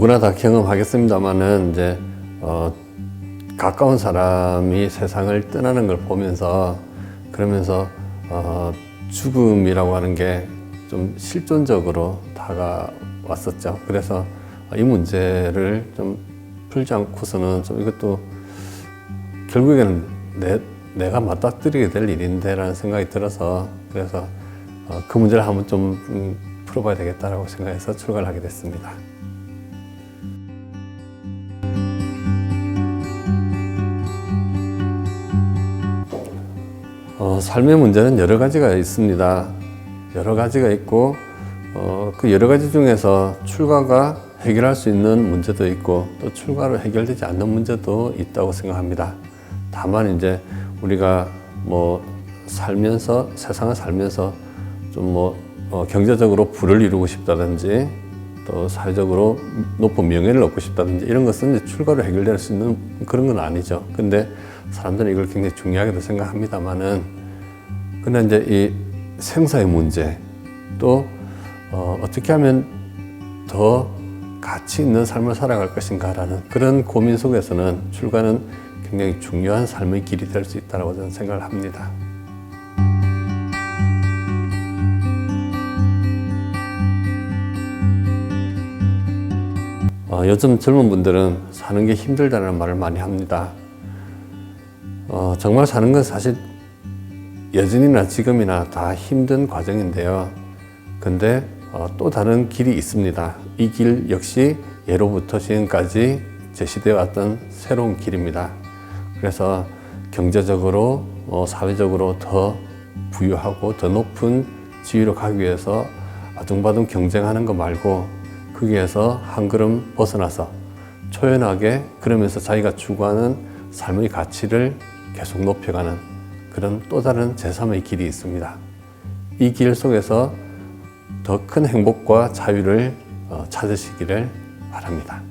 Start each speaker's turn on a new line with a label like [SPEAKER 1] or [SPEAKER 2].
[SPEAKER 1] 누구나 다 경험하겠습니다만은 이제 어, 가까운 사람이 세상을 떠나는 걸 보면서 그러면서 어, 죽음이라고 하는 게 좀 실존적으로 다가왔었죠. 그래서 이 문제를 좀 풀지 않고서는 좀 이것도 결국에는 내, 내가 맞닥뜨리게 될 일인데라는 생각이 들어서 그래서 어, 그 문제를 한번 좀 음, 풀어봐야 되겠다라고 생각해서 출간을 하게 됐습니다. 어, 삶의 문제는 여러 가지가 있습니다. 여러 가지가 있고 어, 그 여러 가지 중에서 출가가 해결할 수 있는 문제도 있고 또 출가로 해결되지 않는 문제도 있다고 생각합니다. 다만 이제 우리가 뭐 살면서 세상을 살면서 좀뭐 어, 경제적으로 부를 이루고 싶다든지 또 사회적으로 높은 명예를 얻고 싶다든지 이런 것은 이제 출가로 해결될 수 있는 그런 건 아니죠. 근데 사람들은 이걸 굉장히 중요하게도 생각합니다만은 근데 이제 이 생사의 문제 또 어, 어떻게 하면 더 가치 있는 삶을 살아갈 것인가라는 그런 고민 속에서는 출가는 굉장히 중요한 삶의 길이 될 수 있다고 저는 생각을 합니다. 어, 요즘 젊은 분들은 사는 게 힘들다는 말을 많이 합니다. 어, 정말 사는 건 사실 여전이나 지금이나 다 힘든 과정인데요. 근데 어, 또 다른 길이 있습니다. 이 길 역시 예로부터 지금까지 제시되어 왔던 새로운 길입니다. 그래서 경제적으로, 어, 사회적으로 더 부유하고 더 높은 지위로 가기 위해서 아둥바둥 경쟁하는 거 말고 거기에서 한 걸음 벗어나서 초연하게 그러면서 자기가 추구하는 삶의 가치를 계속 높여가는 그런 또 다른 제3의 길이 있습니다. 이 길 속에서 더 큰 행복과 자유를 어, 찾으시기를 바랍니다.